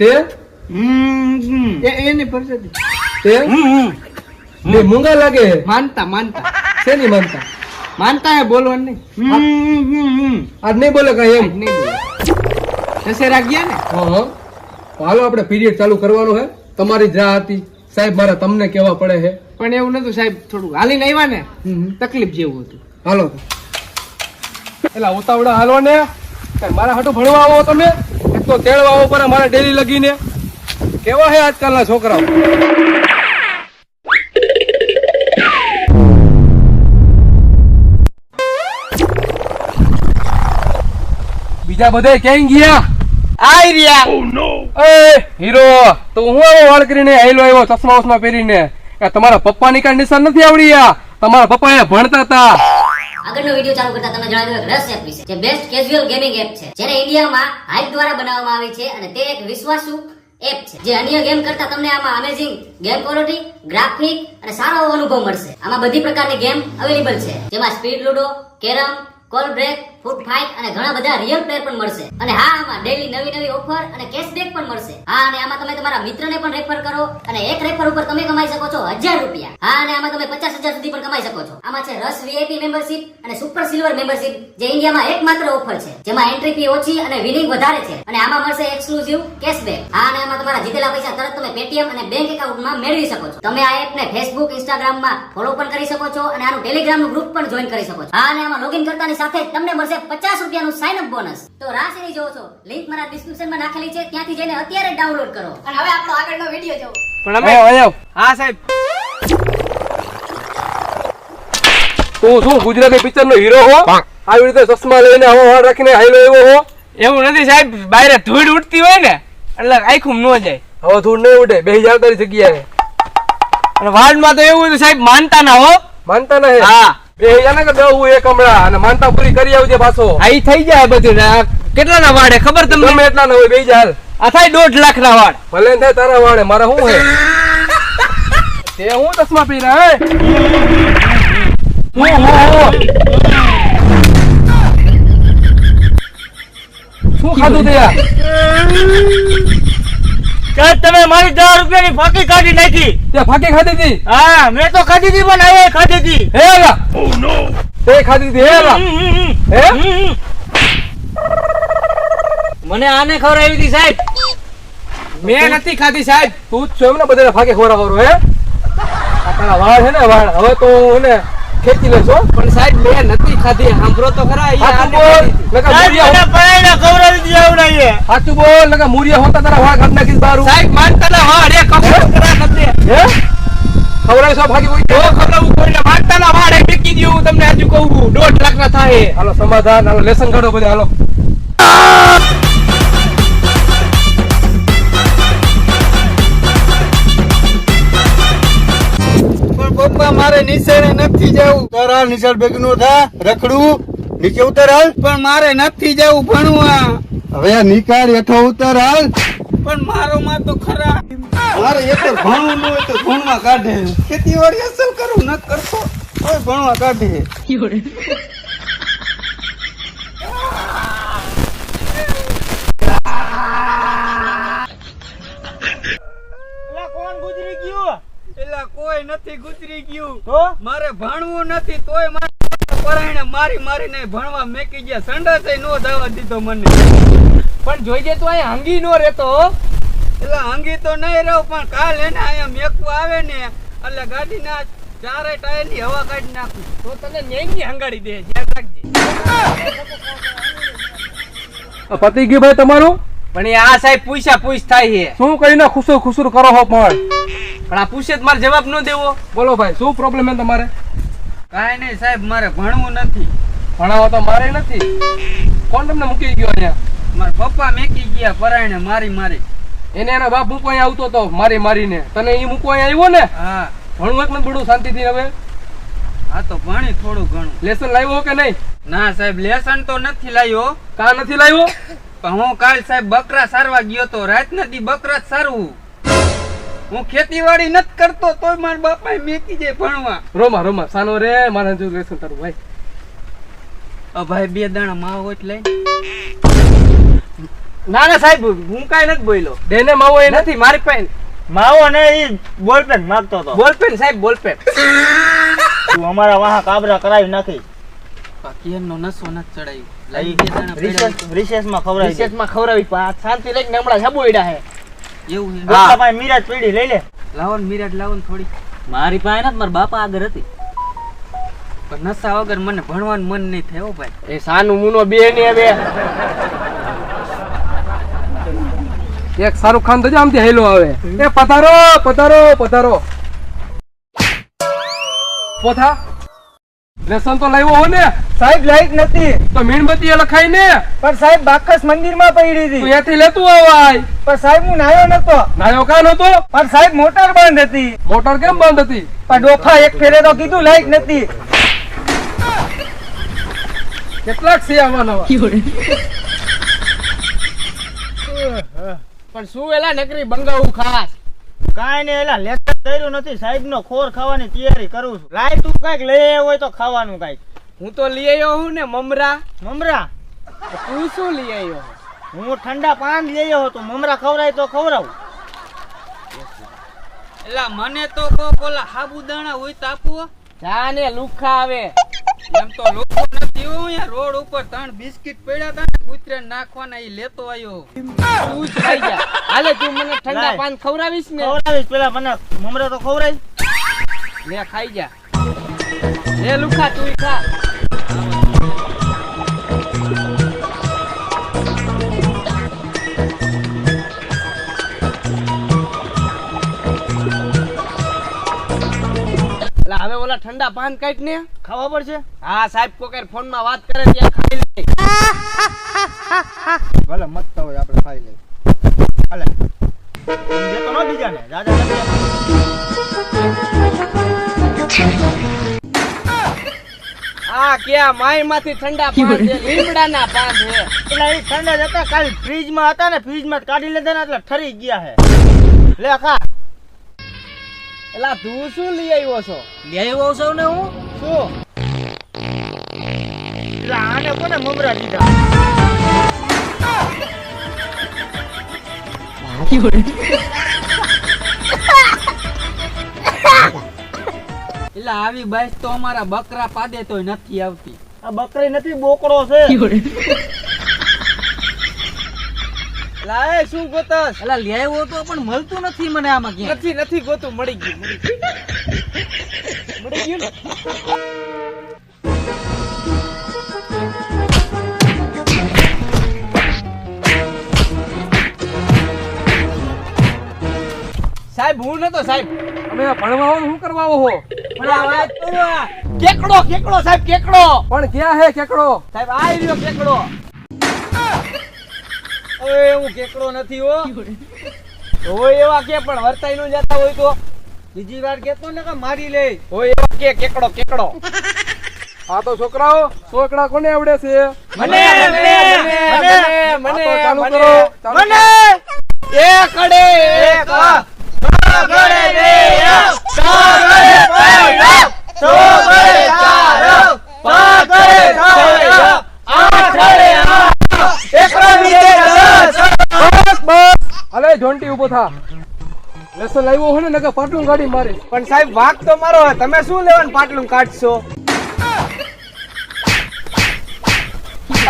તે? તે? ને મૂંગા લાગે માનતા માનતા. શેની માનતા? માનતા હે બોલવાનું નહીં. આજ નહીં બોલે કઈ એમ? નહીં બોલે. દશેરા ગયા ને. હા હાલો આપણે પીરિયડ ચાલુ કરવાનો હે. તમારી જ રાહ હતી. સાહેબ મારે તમને કેવા પડે છે પણ એવું નતું સાહેબ થોડું હાલીને આવ્યા ને તકલીફ જેવું હતું. હાલો. એટલે ઉતાવળા હાલો ને મારા હાટું ભણવા આવો તમે? તો તેડવા ઉપર અમારે ડેલી લગીને. કેવા હે આજકાલના છોકરાઓ? બીજા બધે ક્યાં ગયા? આઈ રહ્યા. એ હીરો તો હું આવો વાળ કરીને આયલો આવ્યો ચશ્મા વસમા પહેરીને. તમારા તમારા પપ્પાની કાંઈ નિશાન નથી આવડી તમારા પપ્પા એ ભણતા હતા. આગળનો વીડિયો ચાલુ કરતા તમને જણાવી એક રસ એપ વિશે. જે બેસ્ટ કેઝ્યુઅલ ગેમિંગ એપ છે. જેને ઇન્ડિયામાં હાઇપ દ્વારા બનાવવામાં આવી છે અને તે એક વિશ્વાસુ એપ છે. જે અન્ય ગેમ કરતા તમને આમાં અમેઝિંગ ગેમ ક્વોલિટી ગ્રાફિક અને સારો અનુભવ મળશે. આમાં બધી પ્રકારની ગેમ અવેલેબલ છે. જેમાં speed ludo carrom call break food fight અને ઘણા બધા રિયલ પ્લેયર પણ મળશે. અને હા, આમાં ડેલી નવી નવી ઓફર અને કેશબેક પણ મળશે. હા, અને આમાં તમે તમારા મિત્રને પણ રેફર કરો અને એક રેફર ઉપર તમે કમાઈ શકો છો હજાર રૂપિયા. હા, અને આમાં તમે પચાસ હજાર સુધી પણ કમાઈ શકો છો. આમાં છે રસ વીઆઈપી મેમ્બરશિપ અને સુપર સિલ્વર મેમ્બરશિપ જે ઇન્ડિયામાં એકમાત્ર ઓફર છે. જેમાં એન્ટ્રી ફી ઓછી અને વિનિંગ વધારે છે. અને આમાં મળશે એક્સક્લુઝિવ કેશબેક હા, અને આમાં તમારા જીતેલા પૈસા તરત તમે પેટીએમ અને બેંક એકાઉન્ટમાં મેળવી શકો છો. તમે આ એપને ફેસબુક ઇન્સ્ટાગ્રામમાં ફોલો પણ કરી શકો છો અને આનું ટેલિગ્રામનું ગ્રુપ પણ જોઈન કરી શકો છો. હા, અને આમાં લોગિન કરતાની સાથે જ તમને મળશે પચાસ રૂપિયાનું સાઇન અપ બોનસ તો રાહ શેની જોવો છો. લિંક મારા ડિસ્ક્રિપ્શનમાં નાખેલી છે. ત્યાંથી જઈને અત્યારે ડાઉનલોડ કરો. અને હવે આપણો આગળનો વીડિયો જોવો. પણ અમે આવો. હા સાહેબ. તું શું ગુજરાતી પિક્ચર નો હીરો હો? આવી રીતે ચશ્મા લઈને હવા હવા રાખીને હાઈલો એવો હો? એવું નથી સાહેબ. બહાર ધૂળ ઉડતી હોય ને એટલે આખું ન જાય. હવે ધૂળ નહીં ઉડે. બે હજાર તારી જગ્યાએ. અને વાળમાં તો એવું હતું સાહેબ માનતા ના હો. માનતા નહીં હા. બેહી એને કે દઉં એક હમણાં અને માનતા પૂરી કરી આવજે પાછો. આઈ થઈ જાય બધું ને ના વાડે? ખબર તમને? ગમે એટલા ના હોય બે જા હાલ. આ થાય દોઢ લાખ ના વાડ. ભલે થાય તારા વાડે મારા શું હે તે હું ચશ્મા પી હે? હું હું હું. શું ખાધું તે આ? તમે મારી દસ રૂપિયાની ફાંકી કાઢી નાખી. તે ફાકી ખાધી હતી? હા મેં તો ખાધી હતી પણ હવે ખાધી હતી. હે અલા તે ખાધી હતી હે અલા હે? મને આને ખવડાવી હતી સાહેબ. મેં નથી ખાધી સાહેબ. તું જ છો એમ ને બધાને ફાકે ખવડાવવાનો હે? આ તારા વાળ હે ને વાળ. હવે તો હું ને ખેંચી લેશો પણ સાહેબ મેં નથી ખાધી. સાંભળો તો ખરા ઈ બોલ. લગા સાહેબ મને પરાઈને ખવડાવી હતી બોલ લગા મુરિયા હોતા તારા વાળ ઘર નાખી બારું. સાહેબ માનતા ના વાળ એક કપડો કરા નથી. હે? ભાગી ફાકી કોઈ જો ખબર કોઈને માનતા ના વાળ એ ટેકી દ્યું તમને હજુ કહું દોઢ લાખ ના થાય. હાલો સમાધાન. હાલો લેસન કાઢો બધા હાલો. પપ્પા મારે નીચે નથી જવું. ઉતર નિશાળ ભેગું નો થા રખડું. નીચે ઉતર હાલ. પણ મારે નથી જવું ભણવા. હવે આ નિકાળ હેઠો ઉતર હાલ. પણ મારો માં તો ખરા. મારે એક તો ભણવું હોય તો ભણવા કાઢે. ખેતીવાડી અસલ કરું ન કરતો. કોઈ ભણવા કાઢે. કોણ ગુજરી ગયું? એટલે કોઈ નથી ગુજરી ગયું. તો મારે ભણવું નથી તોય મારે પરાયણે મારી મારીને ભણવા મેકી ગયા. સંડાસે નો દાવા દીધો મને. પણ જોઈએ તો અહીં હંગી નો રહેતો એટલે હંગી તો નહીં રહું પણ કાલ એને અહીંયા મેકવું આવે ને એટલે ગાડીના ચારે ટાયરની હવા કાઢી નાખું. તો તને નેંગી હંગાડી દે ધ્યાન રાખજે. આ પતી ગયું ભાઈ તમારું? પણ એ આ સાહેબ પૂછ્યા પૂછ થાય છે. શું કરીને ખુશુર ખુશુર કરો હો પણ? પણ આ પૂછે તો મારે જવાબ ન દેવો. બોલો ભાઈ શું પ્રોબ્લેમ હે તમારે? કાંઈ નહીં સાહેબ મારે ભણવું નથી. ભણાવો તો મારે નથી. કોણ તમને મૂકી ગયો અહીંયા? મારા પપ્પા મેકી ગયા પરાયણે મારી મારી. એને એના બાપ મૂકવા અહીંયા આવતો હતો મારી મારીને. તને એ મૂકવા અહીંયા આવ્યો ને? હા. ભણવું એક નથી બધું શાંતિથી હવે. હા તો ભણી થોડું ઘણું. લેસન લાવ્યો કે નહીં? ના સાહેબ લેસન તો નથી લાવ્યો. કા નથી લાવ્યો? પણ હું કાલ સાહેબ બકરા સારવા ગયો તો રાત નથી બકરા જ સારવું. હું ખેતીવાડી નથી કરતો તોય મારા બાપા મેકી જાય ભણવા. રોમા રોમા સાનો રે મારા જો લેસન તારું ભાઈ. અ ભાઈ બે દાણા માવો જ લઈ. ના ના સાહેબ હું કાઈ નથી બોલ્યો. બેને માવો એ નથી મારી પાસે માવો ને ઈ બોલપેન માગતો હતો. બોલપેન સાહેબ બોલપેન. તું અમારા વાહ કાબરા કરાવી નાખી. કેનો નસો નથી ચડાવી રિસેસમાં. રિસેસમાં ખવડાવી પણ આ શાંતિ લઈને હમણાં સાબુડા હે. એવું ગોપલા પાસે મીરાજ પડી લઈ લે. લાવો ને મિરાટ લાવો ને થોડી મારી પાસે ને મારા બાપા આગળ હતી. પણ નશા વગર મને ભણવાનું મન નહીં થયો હો ભાઈ. એ સાનું મુનો બે ને બે. એક શાહરુખ ખાન તો જો આમથી હેલો આવે. એ પધારો પધારો પધારો. પોથા? લેસન તો લાવ્યો હો ને. સાહેબ લાઈટ નથી. તો મીણબત્તી એ લખાય ને? પણ સાહેબ બાકસ મંદિરમાં પડી હતી. ત્યાંથી લેતું આવાય પણ સાહેબ હું નાયો નતો. નાયો કા નતો? પણ સાહેબ મોટર બંધ હતી. મોટર કેમ બંધ હતી? પણ ડોફા એક ફેરે તો કીધું લાઈટ નથી. કેટલાક છે આવા પણ શું એલા નકરી બંગાવું ખાસ? કાંઈ નહીં એલા લેસન કર્યું નથી. સાહેબ નો ખોર ખાવાની તૈયારી કરું છું. લાઈટ તું કંઈક લઈ હોય તો ખાવાનું કંઈક. હું તો લઈ આવ્યો હું ને મમરા. મમરા? તું શું લઈ આવ્યો? હું ઠંડા પાન લઈ આવ્યો તો મમરા ખવરાય તો ખવરાવું એલા મને તો કો કોલા સાબુદાણા હોય તો આપવો જા ને લુખા આવે. એમ તો લોકો નથી હું અહીંયા રોડ ઉપર ત્રણ બિસ્કિટ પડ્યા હતા ને કૂતરે નાખવાના ઈ લેતો આવ્યો તું જ ખાઈ જા. હાલે તું મને ઠંડા પાન ખવડાવીશ ને. ખવડાવીશ પેલા મને મમરા તો ખવડાય. લે ખાઈ જા. લે લુખા તું ખા. હવે ઓલા ઠંડા પાન કાઢ ને? ખાવા પડશે? હા સાહેબ કોકર ફોનમાં વાત કરે ત્યાં ખાઈ લે. ભલે મત હોય આપણે ખાઈ લઈએ. સમજે તો ન બીજાને દાદા આ ક્યાં માયમાંથી ઠંડા પાન છે લીમડાના પાન છે. પેલા એ ઠંડા જ હતા કાલ ફ્રીજમાં હતા ને ફ્રીજમાં કાઢી લીધા ને એટલે ઠરી ગયા હે. લે ખા. એલા તું શું લઈ આવ્યો છો? લઈ આવ્યો છો ને હું? શું? એટલે આને કોને મમરા દીધા? એટલે આવી બસ તો અમારા બકરા પાદે તો નથી આવતી. આ બકરી નથી બોકડો છે. લાય શું ગોતસ એટલે લેવો તો પણ મળતું નથી મને આમાં કે નથી નથી ગોતું મળી ગયું મળી ગયું. મળી ગયું ને? સાહેબ હું નતો સાહેબ. અમે ભણવા શું કરવા આવો હો? કેકડો કેકડો સાહેબ કેકડો. પણ ક્યાં હે કેકડો? સાહેબ આ રહ્યો કેકડો. ઓય હું કેકડો નથી હો. હોય એવા કે પણ વર્તાઈ નું જતા હોય તો. બીજી વાર કેતો ને કે મારી લે હોય એવા કે કેકડો કેકડો. આ તો છોકરાઓ છોકરા કોને આવડે છે? મને મને મને મને. ચાલુ કરો મને. એક અડે એક ગળે બે સાગરે પૈડા સોગરે ચાર પાગરે છ આઠરે આઠ એકડો બીજે દસ બસ બસ અલે જોન્ટી ઊભો થા. લેસન લાવ્યો હોય ને નકર પાટલું કાઢી મારે. પણ સાહેબ વાક તો મારો તમે શું લેવાનું પાટલું કાઢશો?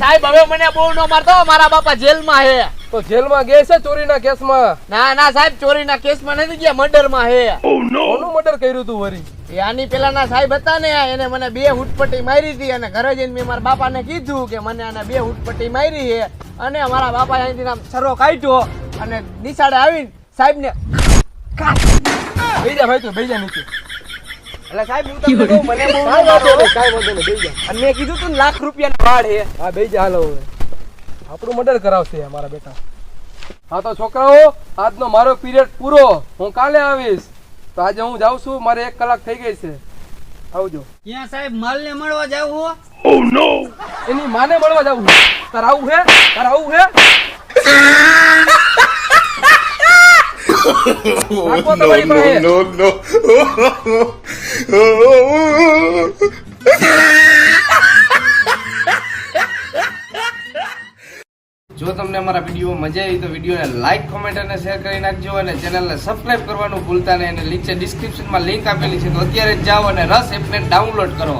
સાહેબ હવે મને બહુ ન મારતો મારા બાપા જેલમાં હે. તો જેલમાં ગયા છે ચોરીના કેસમાં? ના ના સાહેબ ચોરીના કેસમાં નથી ગયા મર્ડરમાં હે. કોનું મર્ડર કર્યું તું વરી? એ આની પેલાના સાહેબ હતા ને એને મને બે હુટપટ્ટી મારી હતી. અને ઘરે જઈને મેં મારા બાપાને કીધું કે મને આને બે હુટપટ્ટી મારી છે. અને મારા બાપા અહીંથી નામ સરો કાઢ્યો. અને નિશાળે આવીને સાહેબને બેજા ભાઈ તો બેજા નીચે. એટલે સાહેબ હું તમને કહું મને બહુ કાંઈ વાંધો નહીં કાંઈ વાંધો નહીં બેજા. અને મેં કીધું તું ને લાખ રૂપિયાના વાળ હે હા બેજા હાલો હવે. આપણું મર્ડર કરાવશે અમારા બેટા. હા તો છોકરાઓ આજનો મારો પીરિયડ પૂરો. હું કાલે આવીશ. તો આજે હું જાઉં છું મારે એક કલાક થઈ ગઈ છે. આવજો. ક્યાં સાહેબ માલ ને મળવા જાવ હો? એની માને મળવા જવું તાર તારે આવું હે? તારે આવું હે? રાખો no, no. જો તમને અમારા વીડિયો મજા આવી તો વિડીયોને લાઇક કોમેન્ટ અને શેર કરી નાખજો અને ચેનલને સબસ્ક્રાઇબ કરવાનું ભૂલતા નહીં. અને નીચે ડિસ્ક્રિપ્શનમાં લિંક આપેલી છે તો અત્યારે જ જાઓ અને રસ એપને ડાઉનલોડ કરો.